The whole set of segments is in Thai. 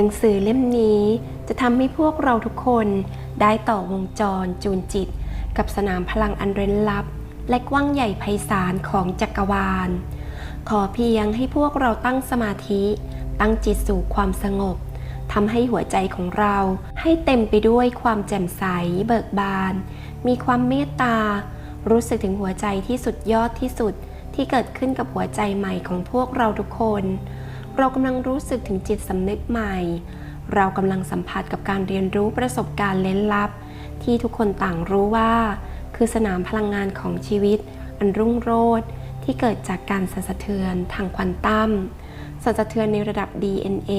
หนังสือเล่มนี้จะทำให้พวกเราทุกคนได้ต่อวงจรจูนจิต กับสนามพลังอันเร้นลับ และกว้างใหญ่ไพศาลของจักรวาล ขอเพียงให้พวกเราตั้งสมาธิ ตั้งจิตสู่ความสงบทำให้หัวใจของเราให้เต็มไปด้วยความแจ่มใสเบิกบาน มีความเมตตา รู้สึกถึงหัวใจที่สุดยอดที่สุดที่เกิดขึ้นกับหัวใจใหม่ของพวกเราทุกคน เรากำลังรู้สึกถึงจิตสำนึกใหม่ เรากำลังสัมผัสกับการเรียนรู้ประสบการณ์เล้นลับ ที่ทุกคนต่างรู้ว่า คือสนามพลังงานของชีวิต อันรุ่งโรจน์ที่เกิดจากการสั่นสะเทือนทางควอนตัมสั่นสะเทือนในระดับ DNA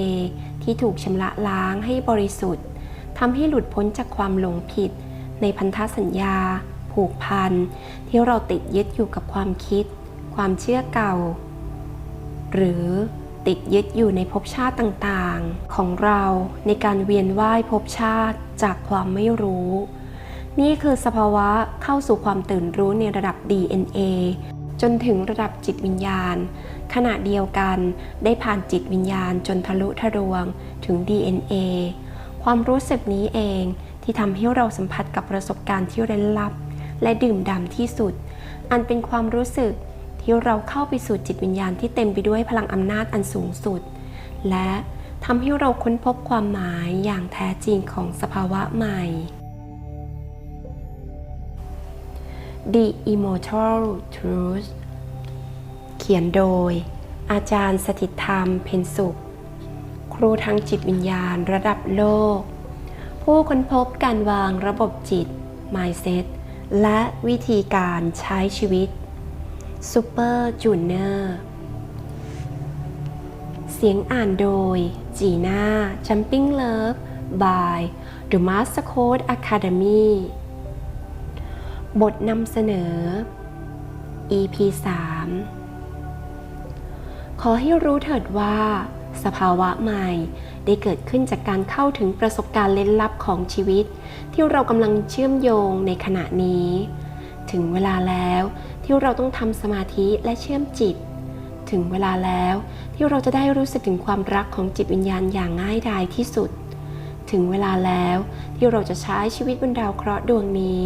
ที่ถูกชำระล้างให้บริสุทธิ์ทำให้หลุดพ้นจากความหลงผิด ในพันธสัญญา ผูกพัน ที่เราติดยึดอยู่กับความคิด ความเชื่อเก่า หรือ ติดยึดอยู่ในภพชาติต่างๆ ของเราในการเวียนว่ายภพชาติจากความไม่รู้ นี่คือสภาวะเข้าสู่ความตื่นรู้ในระดับ DNA จนถึงระดับจิตวิญญาณ ขณะเดียวกันได้ผ่านจิตวิญญาณจนทะลุทะลวงถึง DNA ความรู้สึกนี้เองที่ทำให้เราสัมผัสกับประสบการณ์ที่เร้นลับ และดื่มด่ำที่สุด อันเป็นความรู้สึก ที่เราเข้าไปสู่จิตวิญญาณที่เต็มไปด้วยพลังอำนาจอันสูงสุด และทำให้เราค้นพบความหมายอย่างแท้จริงของสภาวะใหม่ The Immortal Truth เขียนโดย อาจารย์สถิตธรรมเพ็ญสุข ครูทางจิตวิญญาณระดับโลก ผู้ค้นพบการวางระบบจิต Mindset และวิธีการใช้ชีวิต Super Junior เสียงอ่านโดย จีน่า Jumping Love by The Master Code Academy บทนำเสนอ EP 3 ขอให้รู้เถิดว่า สภาวะใหม่ได้เกิดขึ้นจากการเข้าถึงประสบการณ์เล้นลับของชีวิต ที่เรากำลังเชื่อมโยงในขณะนี้ ถึงเวลาแล้ว ที่เราต้องทำสมาธิและเชื่อมจิต ถึงเวลาแล้วที่เราจะได้รู้สึกถึงความรักของจิตวิญญาณอย่างง่ายดายที่สุด ถึงเวลาแล้วที่เราจะใช้ชีวิตบนดาวเคราะห์ดวงนี้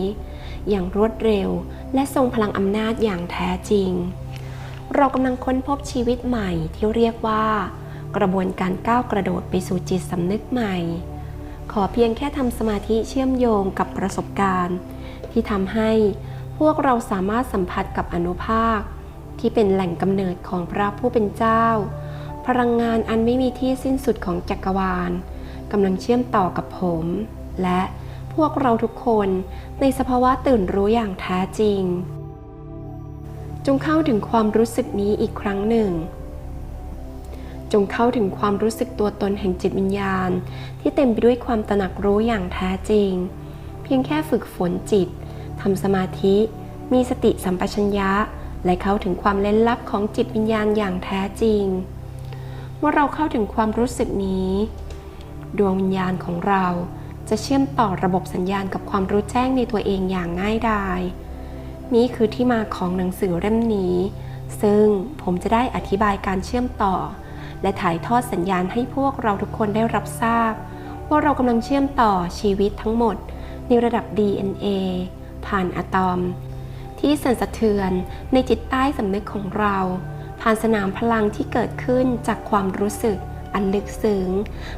อย่างรวดเร็วและทรงพลังอำนาจอย่างแท้จริง เรากำลังค้นพบชีวิตใหม่ที่เรียกว่า กระบวนการก้าวกระโดดไปสู่จิตสำนึกใหม่ ขอเพียงแค่ทำสมาธิเชื่อมโยงกับประสบการณ์ ที่ทำให้ พวกเราสามารถสัมผัสกับอนุภาค ที่เป็นแหล่งกำเนิดของพระผู้เป็นเจ้า พลังงานอันไม่มีที่สิ้นสุดของจักรวาลกำลังเชื่อมต่อกับผม และพวกเราทุกคนในสภาวะตื่นรู้อย่างแท้จริง จงเข้าถึงความรู้สึกนี้อีกครั้งหนึ่ง จงเข้าถึงความรู้สึกตัวตนแห่งจิตวิญญาณ ที่เต็มไปด้วยความตระหนักรู้อย่างแท้จริง เพียงแค่ฝึกฝนจิต ทำสมาธิ มีสติสัมปชัญญะ และเข้าถึงความเล้นลับของจิตวิญญาณอย่างแท้จริง เมื่อเราเข้าถึงความรู้สึกนี้ ดวงวิญญาณของเราจะเชื่อมต่อระบบสัญญาณกับความรู้แจ้งในตัวเองอย่างง่ายดาย นี่คือที่มาของหนังสือเล่มนี้ ซึ่งผมจะได้อธิบายการเชื่อมต่อ และถ่ายทอดสัญญาณให้พวกเราทุกคนได้รับทราบ ว่าเรากำลังเชื่อมต่อชีวิตทั้งหมดในระดับ DNA ผ่านอะตอม ที่สั่นสะเทือนในจิตใต้สำนึกของเรา ผ่านสนามพลังที่เกิดขึ้นจากความรู้สึกอันลึกซึ้ง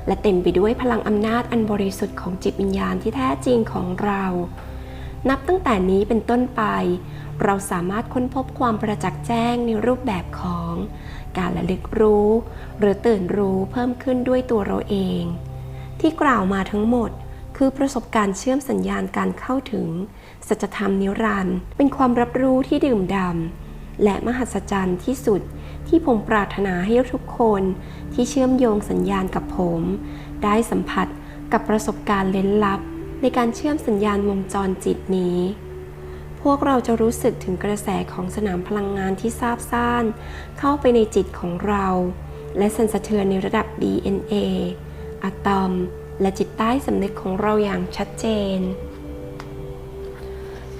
และเต็มไปด้วยพลังอำนาจอันบริสุทธิ์ของจิตวิญญาณที่แท้จริงของเรา นับตั้งแต่นี้เป็นต้นไป เราสามารถค้นพบความประจักษ์แจ้งในรูปแบบของ การระลึกรู้ หรือตื่นรู้เพิ่มขึ้นด้วยตัวเราเอง ที่กล่าวมาทั้งหมด คือประสบการณ์เชื่อมสัญญาณการเข้าถึง สัจธรรมนิรันดร์เป็นความรับรู้ที่ดื่มดำและมหัศจรรย์ที่สุดที่ผมปรารถนาให้ทุกคนที่เชื่อมโยงสัญญาณกับผม ได้สัมผัสกับประสบการณ์เล้นลับ ในการเชื่อมสัญญาณวงจรจิตนี้ พวกเราจะรู้สึกถึงกระแสของสนามพลังงานที่ซาบซ่าน เข้าไปในจิตของเรา และสั่นสะเทือนในระดับ DNA อะตอม และจิตใต้สำนึกของเราอย่างชัดเจน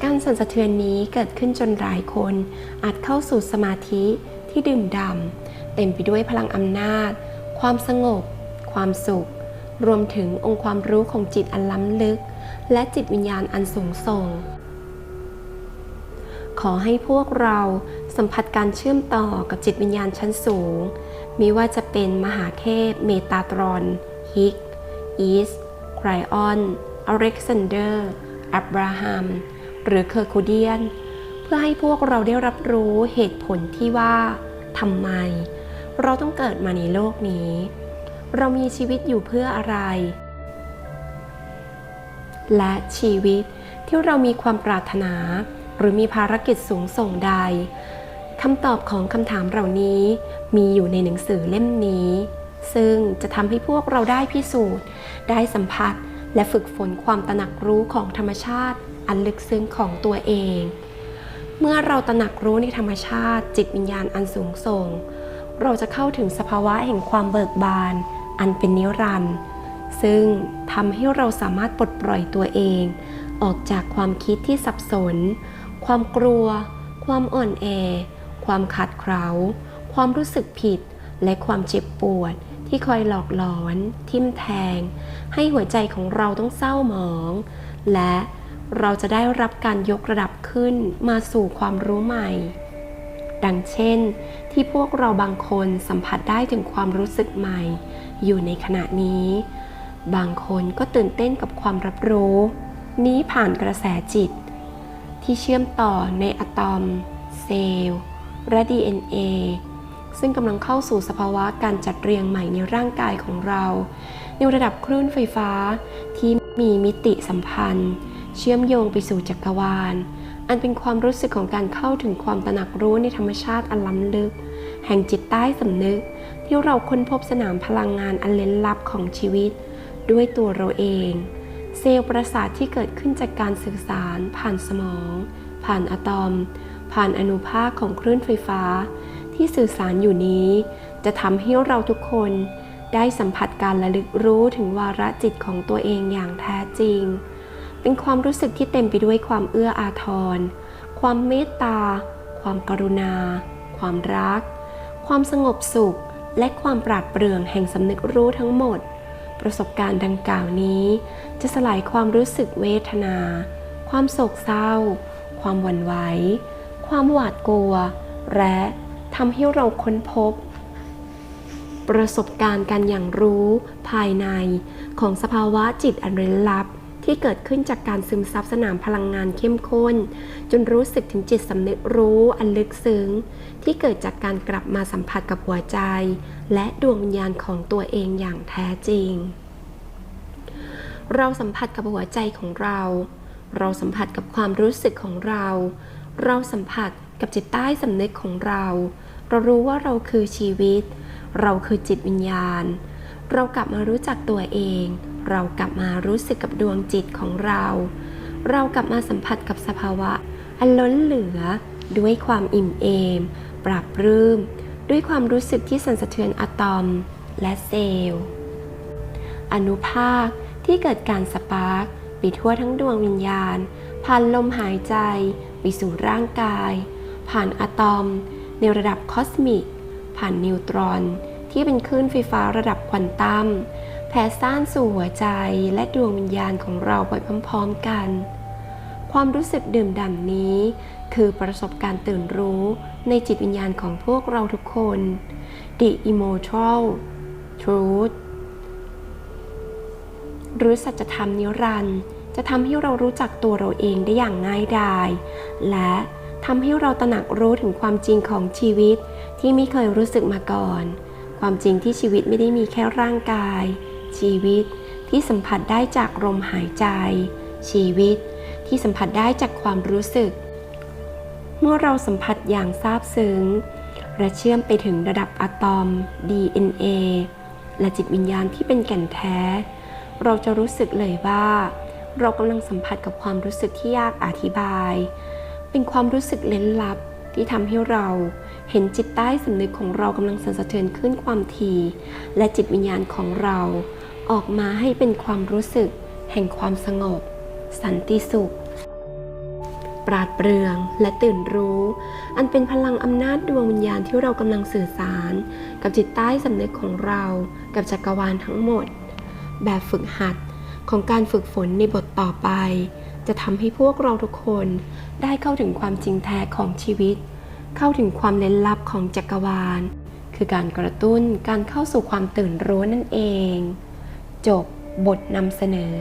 การสั่นสะเทือนนี้เกิดขึ้นจนหลายคนอาจเข้าสู่สมาธิที่ดื่มด่ำเต็มไปด้วยพลังอำนาจ ความสงบ ความสุข รวมถึงองค์ความรู้ของจิตอันล้ำลึก และจิตวิญญาณอันสูงส่ง ขอให้พวกเราสัมผัสการเชื่อมต่อกับจิตวิญญาณชั้นสูงม่ว่าจะเป็นมหาเทพเมตาตรอน ฮิก อีสไครออน อเล็กซานเดอร์ อับราฮัม หรือเคอร์คูเดียน เพื่อให้พวกเราได้รับรู้เหตุผลที่ว่าทำไม เราต้องเกิดมาในโลกนี้ เรามีชีวิตอยู่เพื่ออะไร และชีวิตที่เรามีความปรารถนา หรือมีภารกิจสูงส่งใดคำตอบของคำถามเหล่านี้มีอยู่ในหนังสือเล่มนี้ ซึ่งจะทำให้พวกเราได้พิสูจน์ ได้สัมผัส และฝึกฝนความตระหนักรู้ของธรรมชาติอันลึกซึ้งของตัวเอง เมื่อเราตระหนักรู้ในธรรมชาติจิตวิญญาณอันสูงส่ง เราจะเข้าถึงสภาวะแห่งความเบิกบาน อันเป็นนิรันดร์ซึ่งทำให้เราสามารถปลดปล่อยตัวเอง ออกจากความคิดที่สับสน ความกลัว ความอ่อนแอ ความขัดเกลาความรู้สึกผิด และความเจ็บปวด ที่คอยหลอกหลอนทิ่มแทง ให้หัวใจของเราต้องเศร้าหมอง และเราจะได้รับการยกระดับขึ้นมาสู่ความรู้ใหม่ ดังเช่น ที่พวกเราบางคนสัมผัสได้ถึงความรู้สึกใหม่ อยู่ในขณะนี้ บางคนก็ตื่นเต้นกับความรับรู้ นี้ผ่านกระแสจิต ที่เชื่อมต่อในอะตอม เซลล์และ DNA ซึ่งกำลังเข้าสู่สภาวะการจัดเรียงใหม่ในร่างกายของเรา ในระดับคลื่นไฟฟ้าที่มีมิติสัมพันธ์ เชื่อมโยงไปสู่จักรวาล อันเป็นความรู้สึกของการเข้าถึงความตระหนักรู้ในธรรมชาติอันล้ำลึก แห่งจิตใต้สำนึก ที่เราค้นพบสนามพลังงานอันเล้นลับของชีวิต ด้วยตัวเราเอง เซลล์ประสาทที่เกิดขึ้นจากการสื่อสาร ผ่านสมอง ผ่านอะตอม ผ่านอนุภาคของคลื่นไฟฟ้า ที่สื่อสารอยู่นี้ จะทำให้เราทุกคนได้สัมผัสการระลึกรู้ถึงวาระจิตของตัวเองอย่างแท้จริง เป็นความรู้สึกที่เต็มไปด้วยความเอื้ออาทร ความเมตตา ความกรุณา ความรัก ความสงบสุข และความปราดเปรื่องแห่งสำนึกรู้ทั้งหมด ประสบการณ์ดังกล่าวนี้ จะสลายความรู้สึกเวทนา ความโศกเศร้า ความหวั่นไหว ความหวาดกลัว และ ทำให้เราค้นพบ ประสบการณ์การอย่างรู้ภายในของสภาวะจิตอันเร้นลับ ที่เกิดขึ้นจากการซึมซับสนามพลังงานเข้มข้น จนรู้สึกถึงจิตสำนึกรู้อันลึกซึ้ง ที่เกิดจากการกลับมาสัมผัสกับหัวใจ และดวงวิญญาณของตัวเองอย่างแท้จริง เราสัมผัสกับหัวใจของเรา เราสัมผัสกับความรู้สึกของเรา เราสัมผัส กับจิตใต้สำนึกของเรา เรารู้ว่าเราคือชีวิต เราคือจิตวิญญาณ เรากลับมารู้จักตัวเอง เรากลับมารู้สึกกับดวงจิตของเรา เรากลับมาสัมผัสกับสภาวะ อันล้นเหลือ ด้วยความอิ่มเอม ปราบรื้มด้วยความรู้สึกที่สั่นสะเทือนอะตอม และเซลล์ อนุภาคที่เกิดการสปาร์กไปทั่วทั้งดวงวิญญาณผ่านลมหายใจ ไปสู่ร่างกาย ผ่านอะตอม ในระดับคอสมิก ผ่านนิวตรอน ที่เป็นคลื่นไฟฟ้าระดับควอนตัมแผ่ซ่านสู่หัวใจและดวงวิญญาณของเราไปพร้อมๆกัน ความรู้สึกดื่มด่ำนี้ คือประสบการณ์ตื่นรู้ในจิตวิญญาณของพวกเราทุกคน The Immortal Truth หรือสัจธรรมนิรันดร์จะทำให้เรารู้จักตัวเราเองได้อย่างง่ายดาย และ ทำให้เราตระหนักรู้ถึงความจริงของชีวิตที่ไม่เคยรู้สึกมาก่อน ความจริงที่ชีวิตไม่ได้มีแค่ร่างกาย ชีวิตที่สัมผัสได้จากลมหายใจ ชีวิตที่สัมผัสได้จากความรู้สึก เมื่อเราสัมผัสอย่างซาบซึ้งและเชื่อมไปถึงระดับอะตอม DNA และจิตวิญญาณที่เป็นแก่นแท้ เราจะรู้สึกเลยว่า เรากำลังสัมผัสกับความรู้สึกที่ยากอธิบาย เป็นความรู้สึกเล้นลับที่ทำให้เราเห็นจิตใต้สำนึกของเรากำลังสั่นสะเทือนขึ้นความถี่และจิตวิญญาณของเราออกมาให้เป็นความรู้สึกแห่งความสงบ สันติสุข ปราดเปรื่อง และตื่นรู้ อันเป็นพลังอำนาจดวงวิญญาณที่เรากำลังสื่อสาร กับจิตใต้สำนึกของเรา กับจักรวาลทั้งหมด แบบฝึกหัดของการฝึกฝนในบทต่อไป จะทำให้พวกเราทุกคนได้เข้าถึงความจริงแท้ของชีวิต เข้าถึงความเล้นลับของจักรวาล คือการกระตุ้นการเข้าสู่ความตื่นรู้นั่นเอง จบบทนำเสนอ